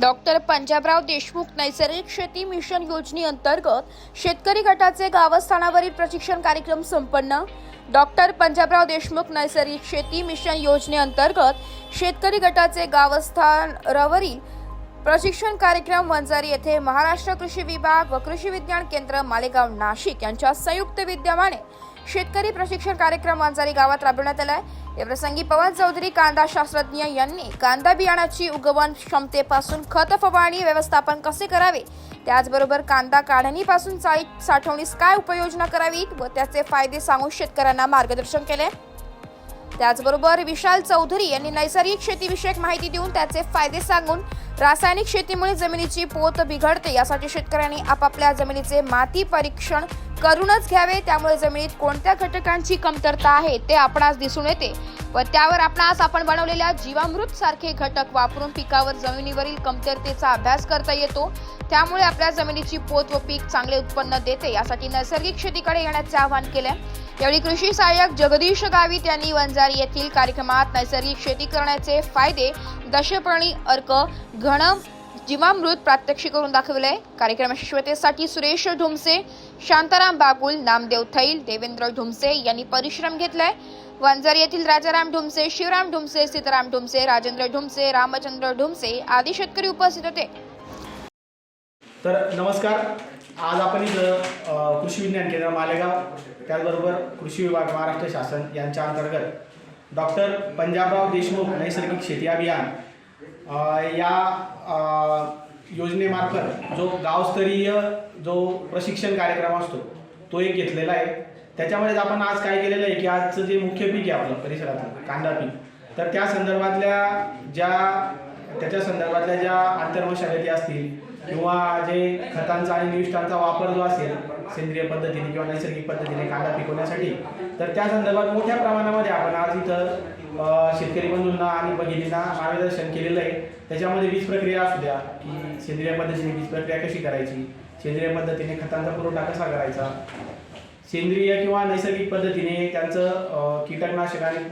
Doctor Panjabrao Deshmukh नैसर्गिक शेती mission योजनेअंतर्गत शेतकरी गटाचे गावस्थानावरील प्रशिक्षण कार्यक्रम संपन्न. डॉक्टर पंजाबराव देशमुख नैसर्गिक शेती मिशन योजनेअंतर्गत शेतकरी गटाचे गावस्थानावरील प्रशिक्षण कार्यक्रम वंजारी येथे महाराष्ट्र कृषी विभाग व कृषी विज्ञान केंद्र मालेगाव नाशिक यांच्या संयुक्त विद्यमाने शेतकरी प्रशिक्षण कार्यक्रम अंजारी गावात राबवण्यात आलाय. आहे प्रसंगी पवन चौधरी कांदा शास्त्रज्ञ यांनी कांदा बियाणाची उगवण क्षमतेपासून खत फवारणी व्यवस्थापन कसे करावे? त्याचबरोबर कांदा काढणीपासून चाळीत साठवणीस काय उपाययोजना करावी व त्याचे फायदे सांगून शेतकऱ्यांना मार्गदर्शन केले? त्याचबरोबर विशाल चौधरी यांनी नैसर्गिक शेतीविषयक माहिती देऊन त्याचे फायदे सांगून रासायनिक शेतीमुळे जमिनीची पोत बिघडते. यासाठी शेतकऱ्यांनी आपापल्या जमिनीचे माती परीक्षण करूनच घ्यावे. त्यामुळे जमिनीत कोणत्या घटकांची कमतरता आहे ते आपणास दिसून येते. व त्यावर आपणास आपण बनवलेल्या जीवामृत सारखे घटक वापरून पिकावर जमिनीवरील कमतरतेचा अभ्यास करता येतो. त्यामुळे आपल्या जमिनीची पोत व पीक चांगले उत्पन्न देते. यासाठी नैसर्गिक शेतीकडे येण्याचे आवाहन केले यावेळी कृषी सहाय्यक जगदीश गावित यांनी वंजारी येथील कार्यक्रमात नैसर्गिक शेती करण्याचे फायदे दशपर्णी अर्क घन जीवामृत प्रात्यक्षिक करून दाखविले. कार्यक्रम यशस्वीतेसाठी सुरेश ढुमसे शांताराम बागुल नामदेव थैल देवेंद्र ढुमसे यांनी परिश्रम घेतलाय वंजारी येथील राजाराम ढुमसे शिवराम ढुमसे सीताराम ढुमसे राजेंद्र ढुमसे रामचंद्र ढुमसे आदी शेतकरी उपस्थित होते. तर नमस्कार. आज आपण इथं कृषी विज्ञान केंद्र मालेगाव त्याचबरोबर कृषी विभाग महाराष्ट्र शासन यांच्या अंतर्गत डॉक्टर पंजाबराव देशमुख नैसर्गिक शेती अभियान या योजनेमार्फत जो गावस्तरीय जो प्रशिक्षण कार्यक्रम असतो तो एक घेतलेला आहे. त्याच्यामध्येच आपण आज काय केलेलं आहे की आजचं जे मुख्य पीक आहे आपलं परिसरातलं कांदा पीक. तर त्या संदर्भातल्या ज्या त्याच्या संदर्भातल्या ज्या आंतरमशागती असतील किंवा जे खतांचा आणि निविष्ठांचा वापर जो असेल सेंद्रिय पद्धतीने किंवा नैसर्गिक पद्धतीने कांदा पिकवण्यासाठी तर त्या संदर्भात मोठ्या प्रमाणामध्ये आपण आज इथं शेतकरी बंधूंना आणि भगिनींना मार्गदर्शन केलेलं आहे. त्याच्यामध्ये वीज प्रक्रिया असू द्या की सेंद्रिय पद्धतीने वीज प्रक्रिया कशी करायची सेंद्रिय पद्धतीने खतांचा पुरवठा कसा करायचा सेंद्रिय किंवा नैसर्गिक पद्धतीने त्यांचं कीटकनाशक आणि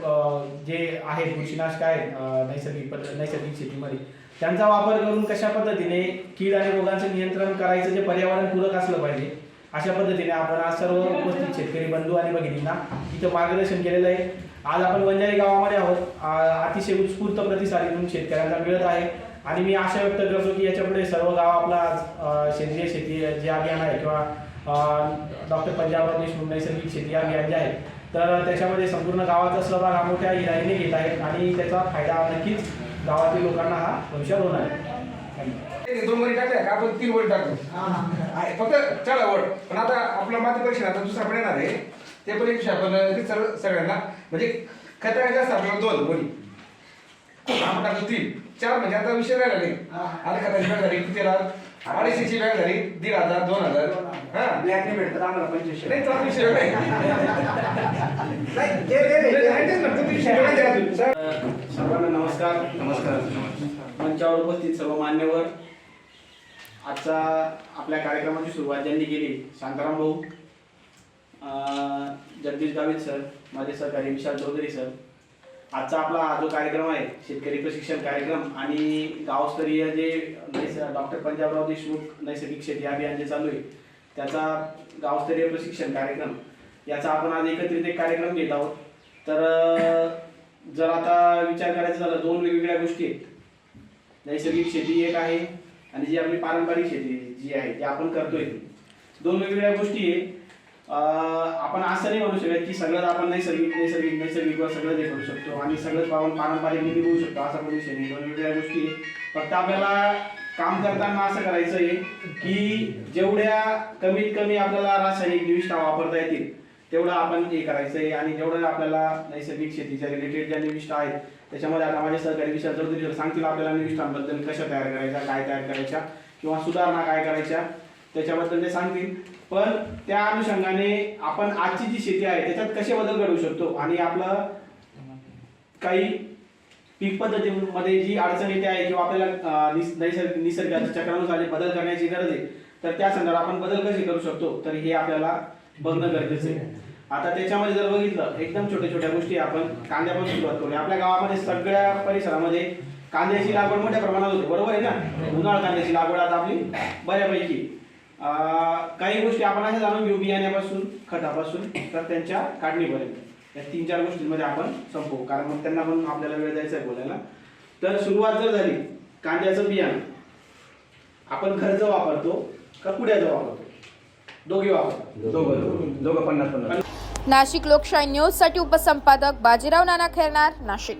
जे आहेत बुरशीनाशक आहेत नैसर्गिक पद्धत नैसर्गिक शेतीमध्ये त्यांचा वापर करून कशा पद्धतीने कीड आणि रोगांचं नियंत्रण करायचं जे पर्यावरण पूरक असलं पाहिजे अशा पद्धतीने आपण आज सर्व उपस्थित शेतकरी बंधू आणि भगिनींना इथं मार्गदर्शन केलेलं आहे. आज आपण वंजारी गावामध्ये आहोत. अतिशय उत्स्फूर्त प्रतिसाद इथून शेतकऱ्यांना मिळत आहे. आणि मी आशा व्यक्त करतो की याच्यापुढे सर्व गाव आपला आज सेंद्रिय शेती जे अभियान आहे किंवा डॉक्टर पंजाबराव देशमुख नैसर्गिक शेती अभियान जे आहे तर त्याच्यामध्ये संपूर्ण गावाचा सहभाग हा मोठ्या हिराईने घेत आहेत आणि त्याचा फायदा नक्कीच गावातील लोकांना हा भविष्यात होणार दोन वरी टाकले का? आपण तीन वरी टाकतो आहे, फक्त चला वड पण आता आपलं माती परीक्षण आता दुसरा पण येणार आहे. ते पण एक आपण ते सर्व सगळ्यांना. म्हणजे खतरा जास्त आपल्याला दोन वरी. आपण टाकतो तीन. चार म्हणजे आता विषय राहिला नाही आता खताची बॅग झाली. किती अडीचशेची बॅग झाली. दीड हजार दोन हजार. हा. ब्लॅकने भेटतात. आम्हाला पंचवीसशे. नाही विषय नाही नाही, ते- ते- ते- ते आहेतच ना, तुम्ही विषय नाही द्या तुम्ही. सर, सर्वांना नमस्कार. नमस्कार. मंचावर उपस्थित सर्व मान्यवर. आजचा आपल्या कार्यक्रमाची सुरुवात ज्यांनी केली शांताराम भाऊ जगदीश गावित सर माझे सहकारी विशाल चौधरी सर. आजचा आपला हा जो कार्यक्रम आहे शेतकरी प्रशिक्षण कार्यक्रम आणि गावस्तरीय जे नैस डॉक्टर पंजाबराव देशमुख नैसर्गिक शेती अभियान जे चालू आहे त्याचा गावस्तरीय प्रशिक्षण कार्यक्रम. याचा आपण आज एकत्रित एक कार्यक्रम घेत आहोत. तर जर आता विचार करायचा झाला दोन वेगवेगळ्या गोष्टी आहेत. नैसर्गिक शेती एक आहे आणि जी आपली पारंपरिक शेती जी आहे ती आपण करतोय. दोन वेगवेगळ्या गोष्टी आहे. आपण असं नाही म्हणू शकत की सगळंच आपण नैसर्गिक नैसर्गिक नैसर्गिक सगळं हे करू शकतो आणि सगळंच पाहून पारंपरिक निभवू शकतो असा पण विषय नाही. दोन वेगवेगळ्या गोष्टी आहे. फक्त आपल्याला काम करताना असं करायचं आहे की जेवढ्या कमीत कमी आपल्याला रासायनिक निविष्ठा वापरता येतील तेवढं आपण हे करायचं आहे आणि जेवढं आपल्याला नैसर्गिक शेतीच्या रिलेटेड ज्या निविष्ट आहेत त्याच्यामध्ये आता माझे सहकारी विषय जर सांगतील आपल्याला निविष्ठांबद्दल कशा तयार करायच्या काय तयार करायच्या किंवा सुधारणा काय करायच्या त्याच्याबद्दल ते सांगतील. पण त्या अनुषंगाने आपण आजची जी शेती आहे त्याच्यात कसे बदल घडवू शकतो? आणि आपलं काही पीक पद्धतीमध्ये जी अडचण येते आहे किंवा आपल्याला निस- नैसर्गिक निसर्गाच्या चक्रानुसार बदल करण्याची गरज आहे तर त्या संदर्भात आपण बदल कसे करू शकतो? तर हे आपल्याला बघणं गरजेचं आहे. आता त्याच्यामध्ये जर बघितलं एकदम छोट्या छोट्या गोष्टी आपण कांद्यापासून सुरुवात करूया. आपल्या गावामध्ये सगळ्या परिसरामध्ये कांद्याची लागवड मोठ्या प्रमाणात होते. बरोबर आहे ना? उन्हाळ कांद्याची लागवड आता आपली बऱ्यापैकी. काही गोष्टी आपण अशा जाणून घेऊ बियाण्यापासून खतापासून तर त्यांच्या काढणीपर्यंत. या तीन चार गोष्टींमध्ये आपण संपवू. कारण मग त्यांना पण आपल्याला वेळ द्यायचा आहे बोलायला. तर सुरुवात जर झाली कांद्याचं बियाणं. आपण खर्च वापरतो का कुड्याचं वापरतो? दोघे वापरतो दोघं दोघं पन्नास पन्नास. नाशिक लोकशाही न्यूजसाठी उपसंपादक बाजीराव नाना खेरणार नाशिक.